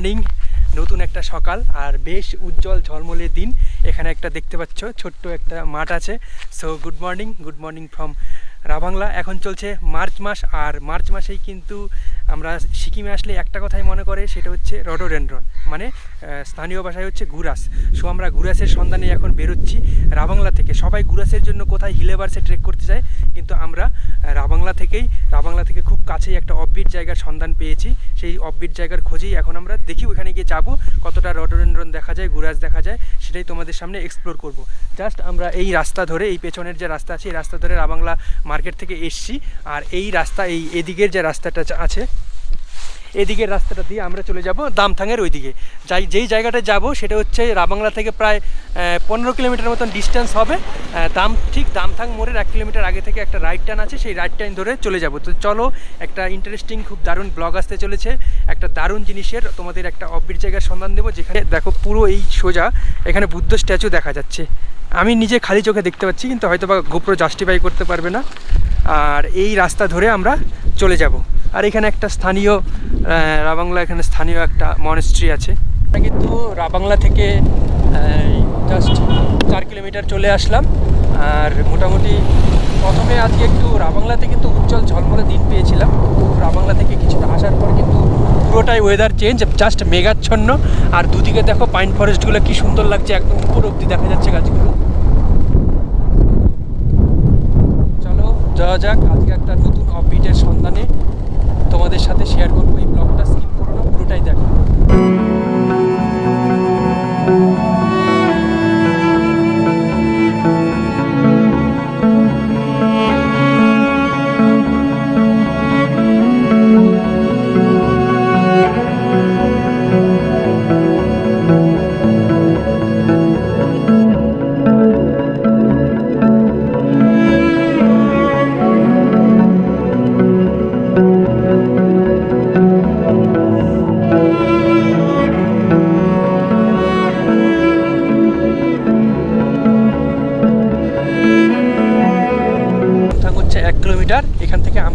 Morning নতুন একটা সকাল আর বেশ উজ্জ্বল ঝলমলে দিন। এখানে একটা দেখতে পাচ্ছ, ছোট্ট একটা মাঠ আছে। So good morning good morning from Ravangla. এখন চলছে মার্চ মাস আর মার্চ মাসেই কিন্তু আমরা সিকিমে আসলে একটা কথাই মনে করে, সেটা হচ্ছে রডোডেন্ড্রন। মানে স্থানীয় ভাষায় হচ্ছে গুরাস। সো আমরা গুরাসের সন্ধানে এখন বেরোচ্ছি রাবাংলা থেকে। সবাই গুরাসের জন্য কোথায় হিলেবার্সে ট্রেক করতে যায়, কিন্তু আমরা রাবাংলা থেকেই, রাবাংলা থেকে খুব কাছেই একটা অববিট জায়গার সন্ধান পেয়েছি। সেই অববিট জায়গার খোঁজেই এখন আমরা দেখি ওখানে গিয়ে যাব, কতটা রডোডেন্ড্রন দেখা যায়, গুরাস দেখা যায়, সেটাই তোমাদের সামনে এক্সপ্লোর করব। জাস্ট আমরা এই রাস্তা ধরে, এই পেছনের যে রাস্তা আছে, এই রাস্তা ধরে রাবাংলা মার্কেট থেকে এসছি। আর এই রাস্তা, এই এদিকের যে রাস্তাটা আছে এদিকের রাস্তাটা দিয়ে আমরা চলে যাব দামথাংয়ের ওইদিকে। যাই যেই জায়গাটায় যাব সেটা হচ্ছে রাবাংলা থেকে প্রায় পনেরো কিলোমিটার মতন ডিস্টেন্স হবে। দাম ঠিক দামথাং মোড়ের এক কিলোমিটার আগে থেকে একটা রাইট টার্ন আছে, সেই রাইট টার্ন ধরে চলে যাব। তো চলো, একটা ইন্টারেস্টিং খুব দারুণ ব্লগ আসতে চলেছে। একটা দারুণ জিনিসের তোমাদের একটা অব্বির জায়গার সন্ধান দেবো, যেখানে দেখো পুরো এই সোজা, এখানে বুদ্ধ স্ট্যাচু দেখা যাচ্ছে। আমি নিজে খালি চোখে দেখতে পাচ্ছি, কিন্তু হয়তো বা গোপ্রো জাস্টিফাই করতে পারবে না। আর এই রাস্তা ধরে আমরা চলে যাব। আর এখানে একটা স্থানীয় রাবাংলা, এখানে স্থানীয় একটা মনেস্ট্রি আছে। আমরা কিন্তু রাবাংলা থেকে জাস্ট চার কিলোমিটার চলে আসলাম। আর মোটামুটি প্রথমে আজকে একটু রাবাংলাতে কিন্তু উজ্জ্বল ঝলমলে দিন পেয়েছিলাম। রাবাংলা থেকে কিছুটা আসার পর কিন্তু পুরোটাই ওয়েদার চেঞ্জ জাস্ট মেঘাচ্ছন্ন। আর দুদিকে দেখো পাইন ফরেস্টগুলো কি সুন্দর লাগছে, একদম উপর অব্দি দেখা যাচ্ছে গাছগুলো চলো যাওয়া যাক। আজকে একটা নতুন অপডেটের সন্ধানে তোমাদের সাথে শেয়ার করব। এই ব্লগটা স্কিপ করো না, পুরোটাই দেখো।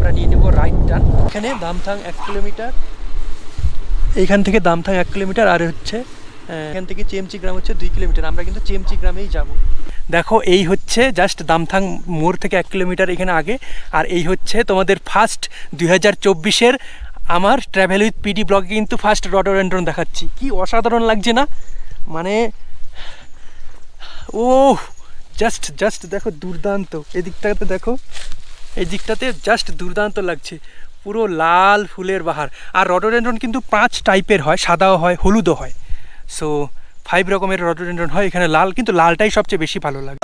আমরা নিয়ে নেব রাইট টার্ন এখানে দামথাং এক কিলোমিটার। এইখান থেকে দামথাং এক কিলোমিটার, আর হচ্ছে এখান থেকে চেমচি গ্রাম হচ্ছে দুই কিলোমিটার। আমরা কিন্তু চেমচি গ্রামেই যাব। দেখো, এই হচ্ছে জাস্ট দামথাং মোড় থেকে এক কিলোমিটার এখানে আগে, আর এই হচ্ছে তোমাদের ফার্স্ট দুই হাজার চব্বিশের আমার ট্র্যাভেল উইথ পিডি ব্লগে কিন্তু ফার্স্ট রডোরেন্ড্রন দেখাচ্ছি। কি অসাধারণ লাগছে না? মানে ও জাস্ট জাস্ট দেখো দুর্দান্ত। এদিকটাতে দেখো এই দিকটাতে জাস্ট দুর্দান্ত লাগছে। পুরো লাল ফুলের বাহার। আর রডোডেন্ড্রন কিন্তু পাঁচ টাইপের হয়, সাদাও হয়, হলুদও হয়। সো ফাইভ রকমের রডোডেন্ড্রন হয়, এখানে লাল, কিন্তু লালটাই সবচেয়ে বেশি ভালো লাগে।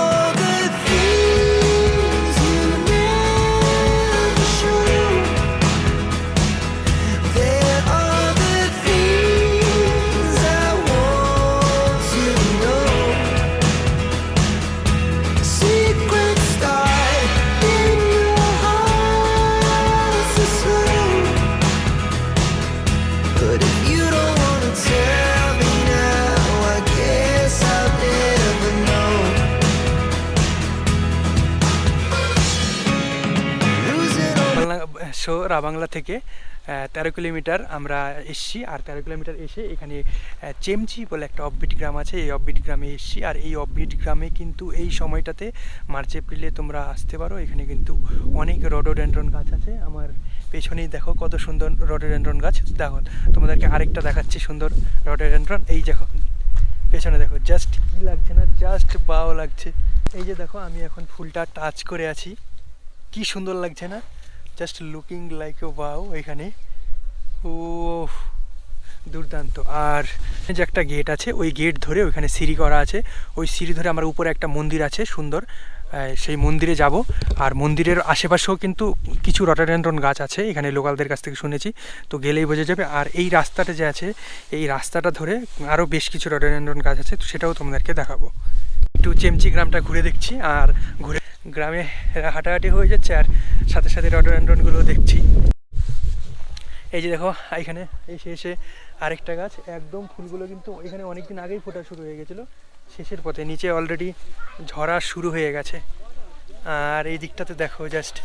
সো রাবাংলা থেকে তেরো কিলোমিটার আমরা এসছি। আর তেরো কিলোমিটার এসে এখানে চেমচি বলে একটা অফবিট গ্রাম আছে। এই অফবিট গ্রামে এসছি। আর এই অফবিট গ্রামে কিন্তু এই সময়টাতে মার্চ, এপ্রিলে তোমরা আসতে পারো। এখানে কিন্তু অনেক রডোডেন্ড্রন গাছ আছে। আমার পেছনেই দেখো কত সুন্দর রডোডেন্ড্রন গাছ। দেখো, তোমাদেরকে আরেকটা দেখাচ্ছি সুন্দর রডোডেন্ড্রন এই দেখো, পেছনে দেখো জাস্ট কি লাগছে না? জাস্ট বাও লাগছে। এই যে দেখো, আমি এখন ফুলটা টাচ করে আছি। কি সুন্দর লাগছে না? Just looking like a wow এখানে। ও দুর্দান্ত। আর যে একটা গেট আছে, ওই গেট ধরে ওইখানে সিঁড়ি করা আছে। ওই সিঁড়ি ধরে আমার উপরে একটা মন্দির আছে, সুন্দর। সেই মন্দিরে যাব। আর মন্দিরের আশেপাশেও কিন্তু কিছু রটাডেন্ড্রন গাছ আছে, এখানে লোকালদের কাছ থেকে শুনেছি। তো গেলেই বোঝা যাবে। আর এই রাস্তাটা যে আছে, এই রাস্তাটা ধরে আরও বেশ কিছু রটাডেন্ড্রন গাছ আছে, তো সেটাও তোমাদেরকে দেখাবো। একটু চেমচি গ্রামটা ঘুরে দেখছি, আর ঘুরে গ্রামে হাঁটাহাঁটি হয়ে যাচ্ছে, আর সাথে সাথে রডোডেন্ড্রনগুলো দেখছি। এই যে দেখো, এখানে এসে এসে আরেকটা গাছ, একদম ফুলগুলো কিন্তু এখানে অনেক দিন আগেই ফোটা শুরু হয়ে গেছিল। শেষের পথে, নিচে অলরেডি ঝরা শুরু হয়ে গেছে। আর এই দিকটাতে দেখো জাস্ট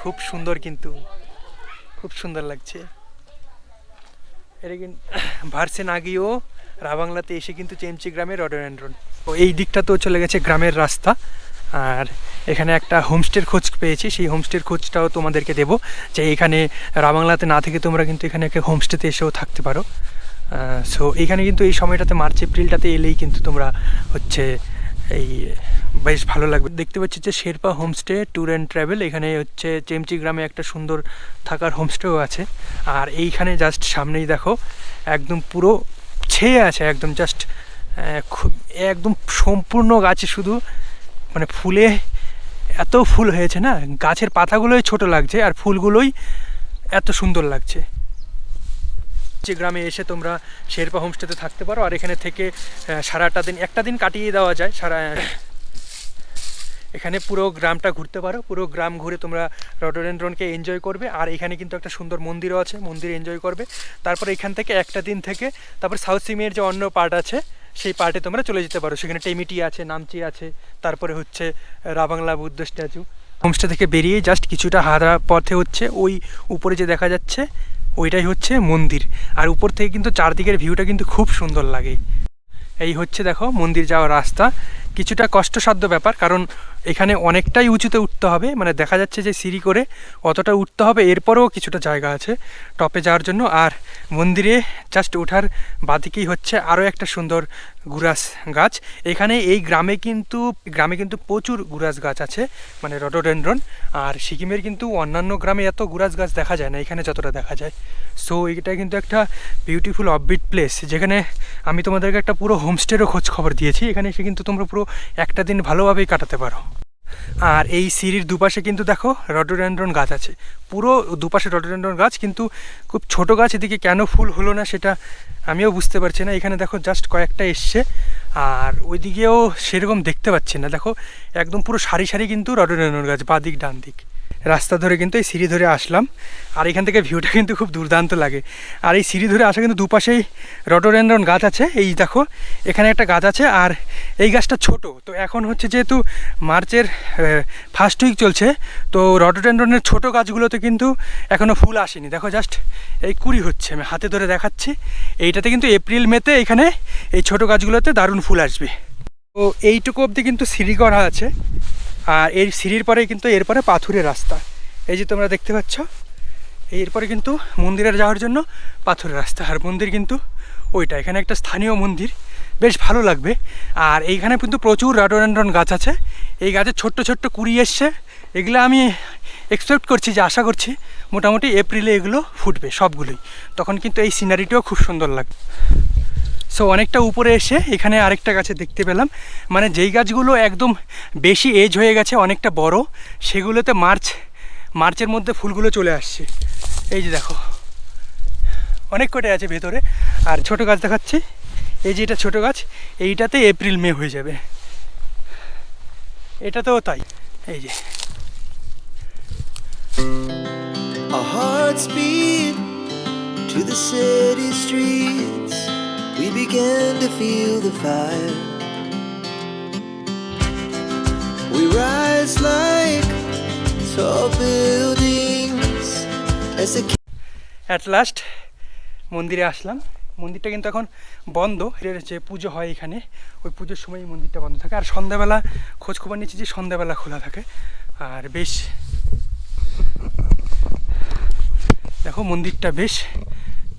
খুব সুন্দর কিন্তু, খুব সুন্দর লাগছে। এটা কিন্তু ভার্সে না গিয়েও রাবাংলাতে এসে কিন্তু চেমচি গ্রামের রডোডেন্ড্রন ও এই দিকটা তো চলে গেছে গ্রামের রাস্তা। আর এখানে একটা হোমস্টের খোঁজ পেয়েছি, সেই হোমস্টের খোঁজটাও তোমাদেরকে দেবো। যে এখানে রাবাংলাতে না থেকে তোমরা কিন্তু এখানে একটা হোমস্টেতে এসেও থাকতে পারো। সো এখানে কিন্তু এই সময়টাতে মার্চ এপ্রিলটাতে এলেই কিন্তু তোমরা হচ্ছে এই বেশ ভালো লাগবে। দেখতে পাচ্ছি যে Sherpa homestay tour and travel এখানে হচ্ছে চেমচি গ্রামে একটা সুন্দর থাকার হোমস্টেও আছে। আর এইখানে জাস্ট সামনেই দেখো, একদম পুরো ছেয়ে আছে, একদম জাস্ট খুব, একদম সম্পূর্ণ গাছে শুধু মানে ফুলে, এত ফুল হয়েছে না? গাছের পাতাগুলোই ছোট লাগছে আর ফুলগুলোই এত সুন্দর লাগছে। যে গ্রামে এসে তোমরা শেরপা হোমস্টেতে থাকতে পারো, আর এখানে থেকে সারাটা দিন, একটা দিন কাটিয়ে দেওয়া যায়, সারা, এখানে পুরো গ্রামটা ঘুরতে পারো, পুরো গ্রাম ঘুরে তোমরা রডোডেন্ড্রনকে এনজয় করবে, আর এখানে কিন্তু একটা সুন্দর মন্দিরও আছে, মন্দির এনজয় করবে। তারপর এখান থেকে একটা দিন থেকে, তারপর সাউথ সিমের যে অন্য পার্ট আছে, সেই পার্টে তোমরা চলে যেতে পারো। সেখানে টেমিটি আছে, নামচি আছে, তারপরে হচ্ছে রাবাংলা বুদ্ধ স্ট্যাচু। হোমস্টে থেকে বেরিয়ে জাস্ট কিছুটা হারা পথে হচ্ছে, ওই উপরে যে দেখা যাচ্ছে ওইটাই হচ্ছে মন্দির। আর উপর থেকে কিন্তু চারদিকের ভিউটা কিন্তু খুব সুন্দর লাগে। এই হচ্ছে দেখো মন্দির যাওয়ার রাস্তা। কিছুটা কষ্টসাধ্য ব্যাপার, কারণ এখানে অনেকটাই উঁচুতে উঠতে হবে মানে দেখা যাচ্ছে যে সিঁড়ি করে অতটা উঠতে হবে, এরপরেও কিছুটা জায়গা আছে টপে যাওয়ার জন্য। আর মন্দিরে জাস্ট ওঠার বাদিকেই হচ্ছে আরও একটা সুন্দর গুরাস গাছ। এখানে এই গ্রামে কিন্তু গ্রামে কিন্তু প্রচুর গুরাস গাছ আছে মানে রডোডেন্ড্রন আর সিকিমের কিন্তু অন্যান্য গ্রামে এত গুরাস গাছ দেখা যায় না, এখানে যতটা দেখা যায়। সো এটা কিন্তু একটা বিউটিফুল অফবিট প্লেস যেখানে আমি তোমাদেরকে একটা পুরো হোমস্টেরও খোঁজ খবর দিয়েছি। এখানে এসে কিন্তু তোমরা পুরো একটা দিন ভালোভাবেই কাটাতে পারো। আর এই সিঁড়ির দুপাশে কিন্তু দেখো রডোডেন্ড্রন গাছ আছে। পুরো দুপাশে রডোডেন্ড্রন গাছ, কিন্তু খুব ছোট গাছ, এদিকে কেন ফুল হলো না সেটা আমিও বুঝতে পারছি না। এখানে দেখো জাস্ট কয়েকটা এসছে, আর ওইদিকেও সেরকম দেখতে পাচ্ছি না। দেখো একদম পুরো সারি সারি কিন্তু রডোডেন্ড্রন গাছ, বাদিক ডান দিক রাস্তা ধরে কিন্তু এই সিঁড়ি ধরে আসলাম। আর এখান থেকে ভিউটা কিন্তু খুব দুর্দান্ত লাগে। আর এই সিঁড়ি ধরে আসা কিন্তু দুপাশেই রটোডেন্ড্রন গাছ আছে। এই দেখো, এখানে একটা গাছ আছে আর এই গাছটা ছোট। তো এখন হচ্ছে যেহেতু মার্চের ফার্স্ট উইক চলছে, তো রটোডেন্ড্রনের ছোট গাছগুলোতে কিন্তু এখনও ফুল আসেনি। দেখো জাস্ট এই কুড়ি হচ্ছে, আমি হাতে ধরে দেখাচ্ছি। এইটাতে কিন্তু এপ্রিল, মেতে এখানে এই ছোট গাছগুলোতে দারুণ ফুল আসবে। তো এইটুকু অবধি কিন্তু সিঁড়ি করা আছে। আর এই সিঁড়ির পরে কিন্তু এরপরে পাথুরের রাস্তা। এই যে তোমরা দেখতে পাচ্ছ এরপরে কিন্তু মন্দিরে যাওয়ার জন্য পাথরের রাস্তা। আর মন্দির কিন্তু ওইটা, এখানে একটা স্থানীয় মন্দির। বেশ ভালো লাগবে। আর এইখানে কিন্তু প্রচুর রাডোডেন্ড্রন গাছ আছে। এই গাছের ছোট্ট ছোট্ট কুড়ি এসছে। এগুলো আমি এক্সপেক্ট করছি যে, আশা করছি মোটামুটি এপ্রিলে এগুলো ফুটবে সবগুলোই। তখন কিন্তু এই সিনারিটিও খুব সুন্দর লাগবে। সো অনেকটা উপরে এসে এখানে আরেকটা গাছে দেখতে পেলাম। মানে যেই গাছগুলো একদম বেশি এজ হয়ে গেছে, অনেকটা বড়, সেগুলোতে মার্চ, মার্চের মধ্যে ফুলগুলো চলে আসছে। এই যে দেখো, অনেক কটাই আছে ভেতরে। আর ছোট গাছ দেখাচ্ছি। এই যে এটা ছোট গাছ, এইটাতে এপ্রিল, মে হয়ে যাবে। এটাতেও তাই। এই যে। To the city streets. We began to feel the fire. We rise like tall buildings as the at last মন্দিরে আসলাম। মন্দিরটা কিন্তু এখন বন্ধ। এর যে পুজো হয় এখানে, ওই পুজোর সময় মন্দিরটা বন্ধ থাকে। আর সন্ধ্যাবেলা খোঁজ খবর নিচ্ছি যে সন্ধ্যাবেলা খোলা থাকে। আর বেশ, দেখো মন্দিরটা বেশ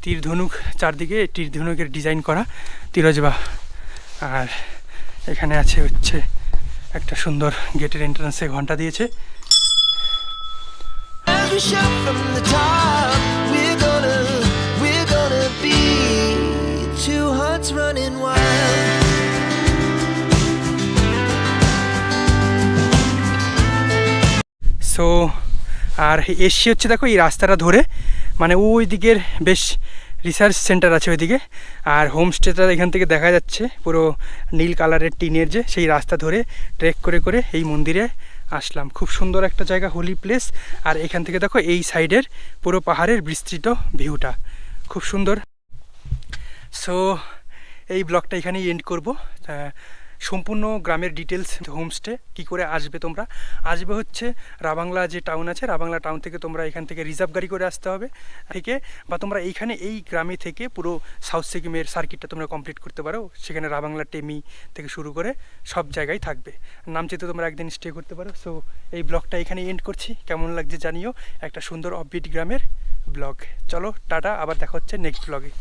তীর ধনুক চারদিকে তীর ধনুকের ডিজাইন করা তিরজবা আর এখানে আছে হচ্ছে একটা সুন্দর গেটের এন্ট্রান্সে ঘণ্টা দিয়েছে. সো আর এসছি হচ্ছে দেখো এই রাস্তাটা ধরে মানে ওই দিকের বেশ রিসার্চ সেন্টার আছে ওইদিকে। আর হোমস্টেটা এখান থেকে দেখা যাচ্ছে পুরো নীল কালারের টিনের যে সেই রাস্তা ধরে ট্রেক করে করে এই মন্দিরে আসলাম। খুব সুন্দর একটা জায়গা হোলি প্লেস আর এখান থেকে দেখো এই সাইডের পুরো পাহাড়ের বিস্তৃত ভিউটা খুব সুন্দর। সো এই ব্লগটা এখানেই এন্ড করব। সম্পূর্ণ গ্রামের ডিটেলস হোমস্টে কি করে আসবে তোমরা? আসবে হচ্ছে রাবাংলা যে টাউন আছে, রাবাংলা টাউন থেকে তোমরা এখান থেকে রিজার্ভ গাড়ি করে আসতে হবে, থেকে বা তোমরা এইখানে এই গ্রামে থেকে পুরো সাউথ সিকিমের সার্কিটটা তোমরা কমপ্লিট করতে পারো, সেখানে রাবাংলা, টেমি থেকে শুরু করে সব জায়গায় থাকবে। নামচিতে তোমরা একদিন স্টে করতে পারো। সো এই ব্লগটা এখানে এন্ড করছি। কেমন লাগছে জানিও। একটা সুন্দর অফবিট গ্রামের ব্লগ চলো, টাটা, আবার দেখা হচ্ছে নেক্সট ব্লগে